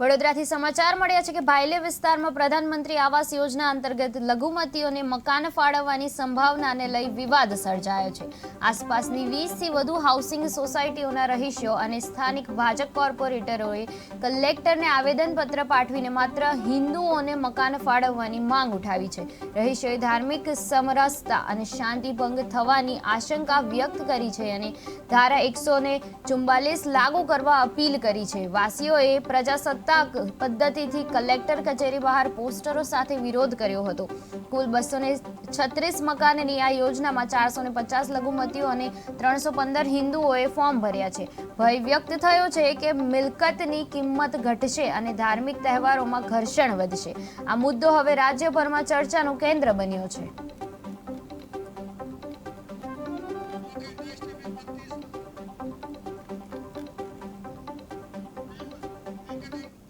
વડોદરાથી સમાચાર મળ્યા છે કે ભાયલે વિસ્તારમાં પ્રધાનમંત્રી આવાસ યોજના અંતર્ગત લઘુમતીઓને મકાન ફાળવવાની સંભાવનાને લઈ વિવાદ સર્જાયો છે. આસપાસની વીસથી વધુ હાઉસિંગ સોસાયટીઓના રહીશો અને સ્થાનિક ભાજપ કોર્પોરેટરોએ કલેક્ટરને આવેદનપત્ર પાઠવીને માત્ર હિન્દુઓને મકાન ફાળવવાની માંગ ઉઠાવી છે. રહીશોએ ધાર્મિક સમરસતા અને શાંતિભંગ થવાની આશંકા વ્યક્ત કરી છે અને ધારા એકસો લાગુ કરવા અપીલ કરી છે. વાસીઓએ પ્રજાસત્તાક પદ્ધતિથી કલેક્ટર કચેરી બહાર પોસ્ટરો સાથે વિરોધ કર્યો હતો. કુલ બસો છત્રીસ મકાનની આ યોજનામાં ચારસો ને પચાસ લઘુમતીઓ અને ત્રણસો પંદર હિન્દુઓએ ફોર્મ ભર્યા છે. ભય વ્યક્ત થયો છે કે મિલકતની કિંમત ઘટશે અને ધાર્મિક તહેવારોમાં ઘર્ષણ વધશે. આ મુદ્દો હવે રાજ્યભરમાં ચર્ચાનું કેન્દ્ર બન્યો છે.